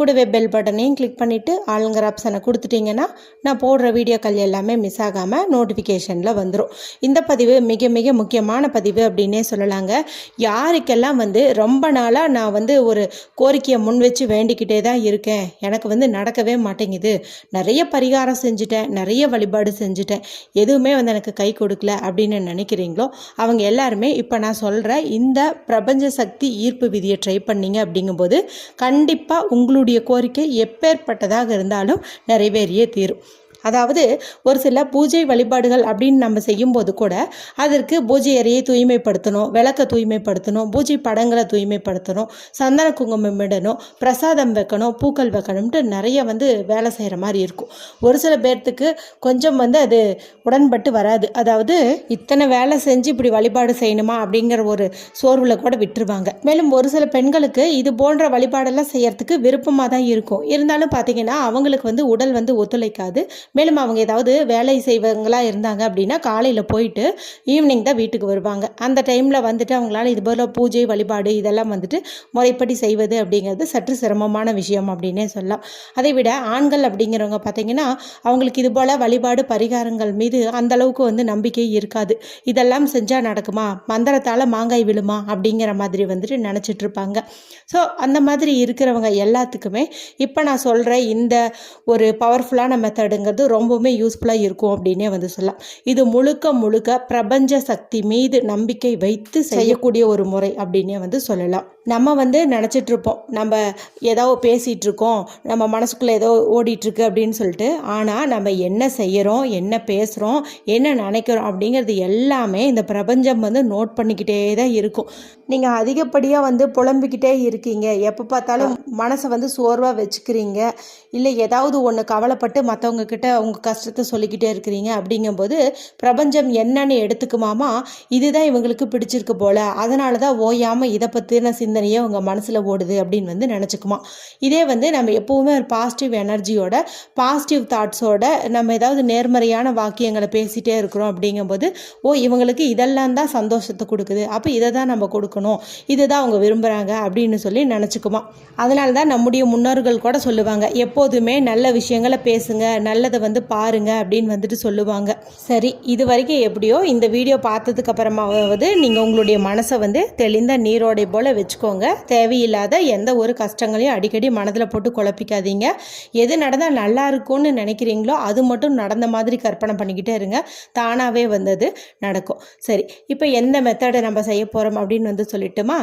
கூடவே பெல் பட்டனையும் கிளிக் பண்ணிவிட்டு ஆளுங்கிற ஆப்ஷனை கொடுத்துட்டிங்கன்னா நான் போடுற வீடியோக்கள் எல்லாமே மிஸ் ஆகாமல் நோட்டிஃபிகேஷனில் வந்துடும் இந்த பதிவு மிக மிக முக்கியமான பதிவு அப்படின்னே சொல்லலாங்க. யாருக்கெல்லாம் வந்து ரொம்ப நாளாக நான் வந்து ஒரு கோரிக்கையை முன் வச்சு வேண்டிக்கிட்டே தான் இருக்கேன் எனக்கு வந்து நடக்கவே மாட்டேங்குது. நிறைய பரிகாரம் செஞ்சுட்டேன் நிறைய வழிபாடு செஞ்சுட்டேன். எதுவுமே வந்து எனக்கு கை கொடுக்கல அப்படின்னு நினைக்கிறீங்களோ அவங்க எல்லாருமே இப்போ நான் சொல்கிற இந்த பிரபஞ்ச சக்தி ஈர்ப்பு விதியை ட்ரை பண்ணீங்க அப்படிங்கும்போது கண்டிப்பாக உங்களுடைய கோரிக்கை எப்பேற்பட்டதாக இருந்தாலும் நிறைவேறியே தீரும். அதாவது ஒரு சில பூஜை வழிபாடுகள் அப்படின்னு நம்ம செய்யும்போது கூட அதற்கு பூஜை அறையை தூய்மைப்படுத்தணும் விளக்க தூய்மைப்படுத்தணும் பூஜை படங்களை தூய்மைப்படுத்தணும் சந்தன குங்குமம் இடணும் பிரசாதம் வைக்கணும் பூக்கள் வைக்கணும்ட்டு நிறைய வந்து வேலை செய்கிற மாதிரி இருக்கும். ஒரு சில பேர்த்துக்கு கொஞ்சம் வந்து அது உடன்பட்டு வராது. அதாவது இத்தனை வேலை செஞ்சு இப்படி வழிபாடு செய்யணுமா அப்படிங்கிற ஒரு சோர்வில் கூட விட்டுருவாங்க. மேலும் ஒரு சில பெண்களுக்கு இது போன்ற வழிபாடெல்லாம் செய்யறதுக்கு விருப்பமாக தான் இருக்கும். இருந்தாலும் பார்த்தீங்கன்னா அவங்களுக்கு வந்து உடல் வந்து ஒத்துழைக்காது. மேலும் அவங்க ஏதாவது வேலை செய்வங்களா இருந்தாங்க அப்படின்னா காலையில் போயிட்டு ஈவினிங் தான் வீட்டுக்கு வருவாங்க. அந்த டைமில் வந்துட்டு அவங்களால இது போல் பூஜை வழிபாடு இதெல்லாம் வந்துட்டு முறைப்படி செய்வது அப்படிங்கிறது சற்று சிரமமான விஷயம் அப்படின்னே சொல்லலாம். அதை விட ஆண்கள் அப்படிங்கிறவங்க பார்த்தீங்கன்னா அவங்களுக்கு இது போல் வழிபாடு பரிகாரங்கள் மீது அந்த அளவுக்கு வந்து நம்பிக்கை இருக்காது. இதெல்லாம் செஞ்சால் நடக்குமா? மந்திரத்தால் மாங்காய் விழுமா? அப்படிங்கிற மாதிரி வந்துட்டு நினச்சிட்டு இருப்பாங்க. ஸோ அந்த மாதிரி இருக்கிறவங்க எல்லாத்துக்குமே இப்போ நான் சொல்கிற இந்த ஒரு பவர்ஃபுல்லான மெத்தடுங்கிறது ரொம்பவுமே யூஸ்ஃபுல்லாக இருக்கும் அப்படின்னே வந்து சொல்லலாம். இது முழுக்க முழுக்க பிரபஞ்ச சக்தி மீது நம்பிக்கை வைத்து செய்யக்கூடிய ஒரு முறை அப்படின்னே வந்து சொல்லலாம். நம்ம வந்து நினச்சிட்டு இருப்போம் நம்ம ஏதோ பேசிகிட்ருக்கோம் நம்ம மனசுக்குள்ளே ஏதோ ஓடிட்டுருக்கு அப்படின்னு சொல்லிட்டு. ஆனால் நம்ம என்ன செய்கிறோம் என்ன பேசுகிறோம் என்ன நினைக்கிறோம் அப்படிங்கிறது எல்லாமே இந்த பிரபஞ்சம் வந்து நோட் பண்ணிக்கிட்டே தான் இருக்கும். நீங்கள் அதிகப்படியாக வந்து புலம்பிக்கிட்டே இருக்கீங்க. எப்போ பார்த்தாலும் மனசை வந்து சோர்வாக வச்சுக்கிறீங்க. இல்லை ஏதாவது ஒன்று கவலைப்பட்டு மற்றவங்க கிட்ட உங்கள் கஷ்டத்தை சொல்லிக்கிட்டே இருக்கிறீங்க அப்படிங்கும்போது பிரபஞ்சம் என்னன்னு எடுத்துக்குமாமா? இதுதான் இவங்களுக்கு பிடிச்சிருக்கு போல. அதனால தான் ஓயாமல் இதை பற்றின சிந்தனையே உங்கள் மனசில் ஓடுது அப்படின்னு வந்து நினச்சிக்குமா. இதே வந்து நம்ம எப்போவுமே ஒரு பாசிட்டிவ் எனர்ஜியோட பாசிட்டிவ் தாட்ஸோட நம்ம ஏதாவது நேர்மறையான வாக்கியங்களை பேசிகிட்டே இருக்கிறோம் அப்படிங்கும்போது ஓ இவங்களுக்கு இதெல்லாம் தான் சந்தோஷத்தை கொடுக்குது. அப்போ இதை தான் நம்ம கொடுக்கணும். இதை தான் அவங்க விரும்புகிறாங்க அப்படின்னு சொல்லி நினச்சிக்குமா. அதனால தான் நம்முடைய முன்னோர்கள் கூட சொல்லுவாங்க எப்போதுமே நல்ல விஷயங்களை பேசுங்க நல்லதை வந்து பாருங்க அப்படின்னு வந்துட்டு சொல்லுவாங்க. சரி இது வரைக்கும் எப்படியோ இந்த வீடியோ பார்த்ததுக்கு அப்புறமாவது நீங்கள் உங்களுடைய மனசை வந்து தெளிந்த நீரோடை போல் வச்சுக்கோங்க தேவையில்லாத எந்த ஒரு கஷ்டங்களையும் அடிக்கடி மனதில் போட்டு குழப்பிக்காதீங்க. எது நடந்தால் நல்லா இருக்கும்னு நினைக்கிறீங்களோ அது மட்டும் நடந்த மாதிரி கற்பனை பண்ணிக்கிட்டே இருங்க. தானாகவே வந்தது நடக்கும். சரி இப்போ எந்த மெத்தடை நம்ம செய்ய போகிறோம் அப்படின்னு வந்து சொல்லிட்டுமா?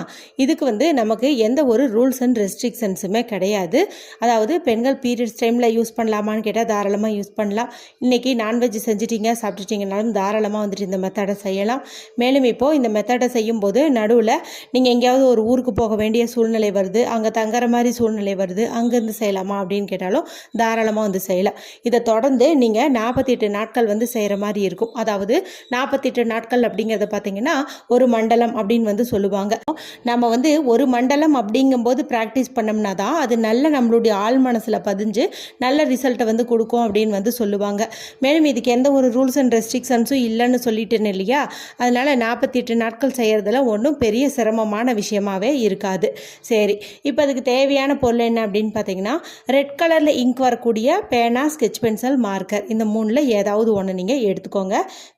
இதுக்கு வந்து நமக்கு எந்த ஒரு ரூல்ஸ் அண்ட் ரெஸ்ட்ரிக்ஷன்ஸுமே கிடையாது. அதாவது பெண்கள் பீரியட்ஸ் டைமில் யூஸ் பண்ணலாமான்னு கேட்டால் தாராளமாக யூஸ் பண்ணலாம். இன்றைக்கி நான்வெஜ் செஞ்சிட்டீங்க சாப்பிட்டுட்டீங்கனாலும் தாராளமாக வந்துட்டு இந்த மெத்தடை செய்யலாம். மேலும் இப்போது இந்த மெத்தடை செய்யும்போது நடுவில் நீங்கள் எங்கேயாவது ஒரு ஊருக்கு போக வேண்டிய சூழ்நிலை வருது. அங்கே தங்குற மாதிரி சூழ்நிலை வருது. அங்கேருந்து செய்யலாமா அப்படின்னு கேட்டாலும் தாராளமாக வந்து செய்யலாம் இதை தொடர்ந்து நீங்கள் நாற்பத்தெட்டு நாட்கள் வந்து செய்கிற மாதிரி இருக்கும். அதாவது நாற்பத்தெட்டு நாட்கள் அப்படிங்கிறத பார்த்தீங்கன்னா ஒரு மண்டலம் அப்படின்னு வந்து சொல்லுவாங்க. நம்ம வந்து ஒரு மண்டலம் அப்படிங்கும்போது ப்ராக்டிஸ் பண்ணோம்னா தான் அது நல்ல நம்மளுடைய ஆள் மனசில் பதிஞ்சு நல்ல ரிசல்ட்டை வந்து கொடுக்கும் அப்படின்னு வந்து சொல்லுவாங்க. மேலும் இதுக்கு எந்த ஒரு ரூல்ஸ் அண்ட் ரெஸ்ட்ரிக்ஷன்ஸும் இல்லைன்னு சொல்லிட்டேன்னு இல்லையா? அதனால் நாற்பத்தி எட்டு நாட்கள் செய்கிறதுல ஒன்றும் பெரிய சிரமமான விஷயமாவே இருக்காது. சரி இப்போ அதுக்கு தேவையான பொருள் என்ன அப்படின்னு பார்த்தீங்கன்னா ரெட் கலரில் இங்க் வரக்கூடிய பேனா ஸ்கெச் பென்சில் மார்க்கர் இந்த மூணில் ஏதாவது ஒன்று நீங்கள் எடுத்துக்கோங்க.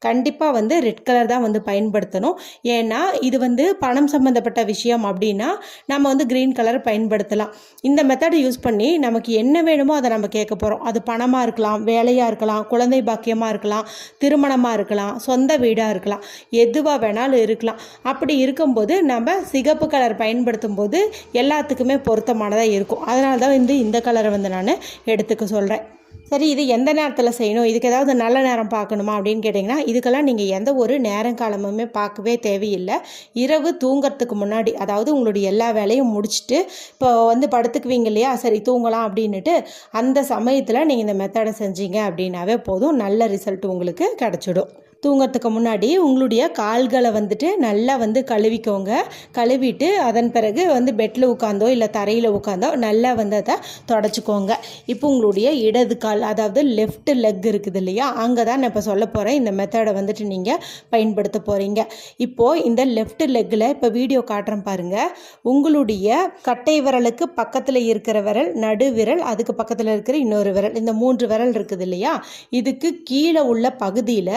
கண்டிப்பாக வந்து ரெட் கலர் தான் வந்து பயன்படுத்தணும். ஏன்னா இது வந்து பணம் சம்மந்தப்பட்ட விஷயம் அப்படின்னா நம்ம வந்து க்ரீன் கலர் பயன்படுத்தலாம். இந்த மெத்தடை யூஸ் பண்ணி நமக்கு என்ன வேணுமோ அதை நம்ம கேட்க போகிறோம் அது பணமாக இருக்கலாம் வேலையாக இருக்கலாம் குழந்தை பாக்கியமாக இருக்கலாம் திருமணமாக இருக்கலாம் சொந்த வீடாக இருக்கலாம் எதுவாக வேணாலும் இருக்கலாம். அப்படி இருக்கும்போது நம்ம சிகப்பு கலர் பயன்படுத்தும் போது எல்லாத்துக்குமே பொருத்தமானதாக இருக்கும். அதனால தான் வந்து இந்த கலரை வந்து நான் எடுத்துக்க சொல்கிறேன் சரி இது எந்த நேரத்தில் செய்யணும்? இதுக்கு ஏதாவது நல்ல நேரம் பார்க்கணுமா அப்படின்னு கேட்டிங்கன்னா இதுக்கெல்லாம் நீங்கள் எந்த ஒரு நேரம் காலமுமே பார்க்கவே தேவையில்லை. இரவு தூங்கிறதுக்கு முன்னாடி அதாவது உங்களுடைய எல்லா வேலையும் முடிச்சுட்டு இப்போ வந்து படுத்துக்குவீங்க இல்லையா? சரி தூங்கலாம் அப்படின்னுட்டு அந்த சமயத்தில் நீங்கள் இந்த மெத்தடை செஞ்சீங்க அப்படின்னாவே போதும். நல்ல ரிசல்ட் உங்களுக்கு கிடச்சிடும். தூங்கறதுக்கு முன்னாடி உங்களுடைய கால்களை வந்துட்டு நல்லா வந்து கழுவிக்கோங்க. கழுவிட்டு அதன் பிறகு வந்து பெட்டில் உட்காந்தோ இல்லை தரையில் உட்காந்தோ நல்லா வந்து அதை தொடச்சிக்கோங்க. இப்போ உங்களுடைய இடது கால் அதாவது லெஃப்ட் லெக் இருக்குது இல்லையா? அங்கே தான் நான் இப்போ சொல்ல போகிறேன் இந்த மெத்தடை வந்துட்டு நீங்கள் பயன்படுத்த போகிறீங்க இப்போது இந்த லெஃப்ட் லெக்கில் இப்போ வீடியோ காட்டுறேன் பாருங்கள் உங்களுடைய கட்டை விரலுக்கு பக்கத்தில் இருக்கிற விரல் நடு விரல் அதுக்கு பக்கத்தில் இருக்கிற இன்னொரு விரல் இந்த மூன்று விரல் இருக்குது இல்லையா? இதுக்கு கீழே உள்ள பகுதியில்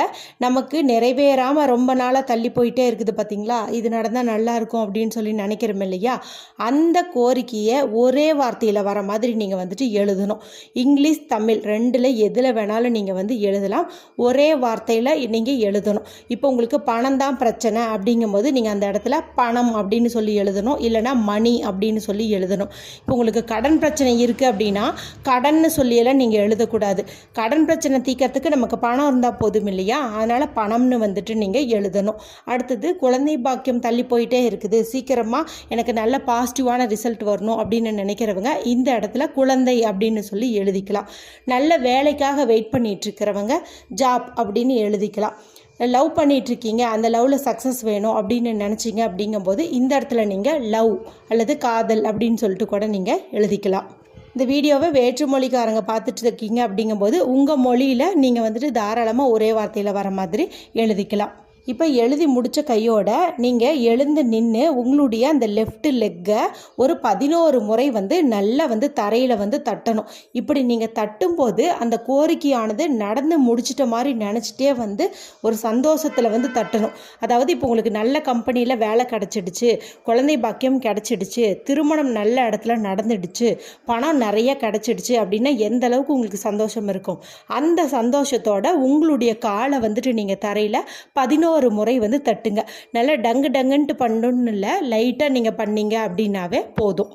நமக்கு நிறைவேறாமல் ரொம்ப நாளாக தள்ளி போயிட்டே இருக்குது பார்த்தீங்களா இது நடந்தால் நல்லா இருக்கும் அப்படின்னு சொல்லி நினைக்கிறோம் இல்லையா? அந்த கோரிக்கையை ஒரே வார்த்தையில் வர மாதிரி நீங்கள் வந்துட்டு எழுதணும். இங்கிலீஷ் தமிழ் ரெண்டில் எதில் வேணாலும் நீங்கள் வந்து எழுதலாம். ஒரே வார்த்தையில் நீங்கள் எழுதணும். இப்போ உங்களுக்கு பணம் தான் பிரச்சனை அப்படிங்கும்போது நீங்கள் அந்த இடத்துல பணம் அப்படின்னு சொல்லி எழுதணும். இல்லைனா மணி அப்படின்னு சொல்லி எழுதணும். இப்போ உங்களுக்கு கடன் பிரச்சனை இருக்குது அப்படின்னா கடன்னு சொல்லியெல்லாம் நீங்கள் எழுதக்கூடாது. கடன் பிரச்சனை தீர்க்கறதுக்கு நமக்கு பணம் இருந்தால் போதும் இல்லையா? அதனால் பணம்னு வந்துட்டு நீங்கள் எழுதணும். அடுத்தது குழந்தை பாக்கியம் தள்ளி போயிட்டே இருக்குது. சீக்கிரமாக எனக்கு நல்ல பாசிட்டிவான ரிசல்ட் வரணும் அப்படின்னு நினைக்கிறவங்க இந்த இடத்துல குழந்தை அப்படின்னு சொல்லி எழுதிக்கலாம். நல்ல வேலைக்காக வெயிட் பண்ணிட்டு இருக்கிறவங்க ஜாப் அப்படின்னு எழுதிக்கலாம். லவ் பண்ணிகிட்ருக்கீங்க அந்த லவ்வில் சக்ஸஸ் வேணும் அப்படின்னு நினச்சிங்க அப்படிங்கும்போது இந்த இடத்துல நீங்கள் லவ் அல்லது காதல் அப்படின்னு சொல்லிட்டு கூட நீங்கள் எழுதிக்கலாம். இந்த வீடியோவை வேற்று மொழிக்காரங்க பார்த்துட்டு இருக்கீங்க அப்படிங்கும்போது உங்கள் மொழியில் நீங்கள் வந்துட்டு தாராளமாக ஒரே வார்த்தையில் வர மாதிரி எழுதிக்கலாம். இப்போ எழுதி முடித்த கையோட நீங்கள் எழுந்து நின்று உங்களுடைய அந்த லெஃப்ட் லெக்கை ஒரு பதினோரு முறை வந்து நல்லா வந்து தரையில் வந்து தட்டணும். இப்படி நீங்கள் தட்டும்போது அந்த கோரிக்கையானது நடந்து முடிச்சிட்ட மாதிரி நினச்சிட்டே வந்து ஒரு சந்தோஷத்தில் வந்து தட்டணும். அதாவது இப்போ உங்களுக்கு நல்ல கம்பெனியில் வேலை கிடச்சிடுச்சு குழந்தை பாக்கியம் கிடச்சிடுச்சு திருமணம் நல்ல இடத்துல நடந்துடுச்சு பணம் நிறைய கிடச்சிடுச்சு அப்படின்னா எந்த அளவுக்கு உங்களுக்கு சந்தோஷம் இருக்கும்? அந்த சந்தோஷத்தோட உங்களுடைய காலை வந்துட்டு நீங்கள் தரையில் பதினோரு ஒரு முறை வந்து தட்டுங்க. நல்லா டங்கு டங்குன்ட்டு பண்ணணும்னு இல்லை லைட்டாக நீங்கள் பண்ணீங்க அப்படின்னாவே போதும்.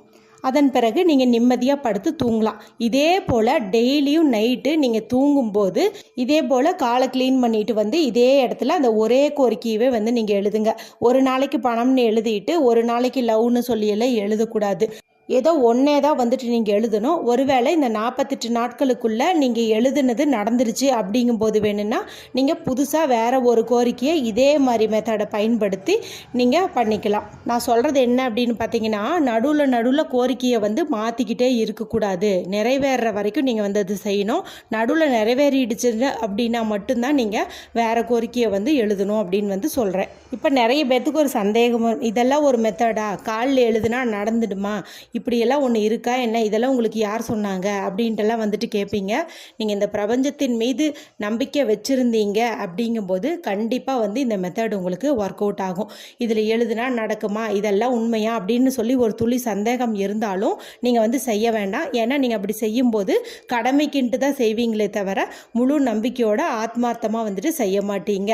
அதன் பிறகு நீங்கள் நிம்மதியாக படுத்து தூங்கலாம். இதே போல் டெய்லியும் நைட்டு நீங்கள் தூங்கும்போது இதே போல் காலை க்ளீன் பண்ணிட்டு வந்து இதே இடத்துல அந்த ஒரே கோரிக்கையவே வந்து நீங்கள் எழுதுங்க. ஒரு நாளைக்கு பணம்னு எழுதிட்டு ஒரு நாளைக்கு லவ்னு சொல்லியெல்லாம் எழுதக்கூடாது. ஏதோ ஒன்றே தான் வந்துட்டு நீங்கள் எழுதணும். ஒருவேளை இந்த நாற்பத்தெட்டு நாட்களுக்குள்ளே நீங்கள் எழுதுனது நடந்துருச்சு அப்படிங்கும்போது வேணும்னா நீங்கள் புதுசாக வேறு ஒரு கோரிக்கையை இதே மாதிரி மெத்தடை பயன்படுத்தி நீங்கள் பண்ணிக்கலாம். நான் சொல்கிறது என்ன அப்படின்னு பார்த்தீங்கன்னா நடுவில் நடுவில் கோரிக்கையை வந்து மாற்றிக்கிட்டே இருக்கக்கூடாது. நிறைவேற வரைக்கும் நீங்கள் வந்து அது செய்யணும். நடுவில் நிறைவேறிடுச்சு அப்படின்னா மட்டும்தான் நீங்கள் வேறு கோரிக்கையை வந்து எழுதணும் அப்படின்னு வந்து சொல்கிறேன் இப்போ நிறைய பேர்த்துக்கு ஒரு சந்தேகம் இதெல்லாம் ஒரு மெத்தடா காலில் எழுதுனா நடந்துடுமா? இப்படியெல்லாம் ஒன்று இருக்கா? என்ன? இதெல்லாம் உங்களுக்கு யார் சொன்னாங்க? அப்படின்ட்டுலாம் வந்துட்டு கேட்பீங்க நீங்கள் இந்த பிரபஞ்சத்தின் மீது நம்பிக்கை வச்சுருந்தீங்க அப்படிங்கும்போது கண்டிப்பாக வந்து இந்த மெத்தட் உங்களுக்கு ஒர்க் அவுட் ஆகும். இதில் எழுதுனா நடக்குமா? இதெல்லாம் உண்மையா? அப்படின்னு சொல்லி ஒரு துளி சந்தேகம் இருந்தாலும் நீங்கள் வந்து செய்ய வேண்டாம். ஏன்னா நீங்கள் அப்படி செய்யும்போது கடமைக்கின்ட்டு தான் செய்வீங்களே தவிர முழு நம்பிக்கையோட ஆத்மார்த்தமாக வந்துட்டு செய்ய மாட்டீங்க.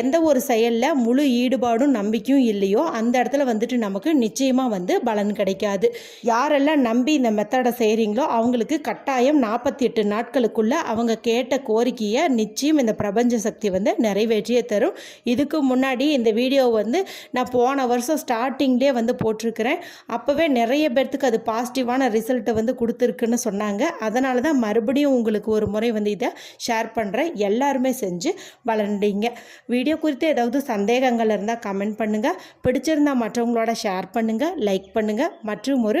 எந்த ஒரு செயலில் முழு ஈடுபாடும் நம்பிக்கையும் இல்லையோ அந்த இடத்துல வந்துட்டு நமக்கு நிச்சயமாக வந்து பலன் கிடைக்காது. யாரெல்லாம் நம்பி இந்த மெத்தடை செய்கிறீங்களோ அவங்களுக்கு கட்டாயம் நாற்பத்தி எட்டு நாட்களுக்குள்ளே அவங்க கேட்ட கோரிக்கையை நிச்சயம் இந்த பிரபஞ்ச சக்தி வந்து நிறைவேற்றியே தரும். இதுக்கு முன்னாடி இந்த வீடியோ வந்து நான் போன வருஷம் ஸ்டார்டிங்லேயே வந்து போட்டிருக்கிறேன். அப்போவே நிறைய பேர்த்துக்கு அது பாசிட்டிவான ரிசல்ட்டை வந்து கொடுத்துருக்குன்னு சொன்னாங்க. அதனால தான் மறுபடியும் உங்களுக்கு ஒரு முறை வந்து இதை ஷேர் பண்ணுறேன் எல்லாருமே செஞ்சு வளர்ந்தீங்க. வீடியோ குறித்து ஏதாவது சந்தேகங்கள் இருந்தால் கமெண்ட் பண்ணுங்கள் பிடிச்சிருந்தால் மற்றவங்களோட ஷேர் பண்ணுங்கள் லைக் பண்ணுங்கள் மற்றும் ஒரு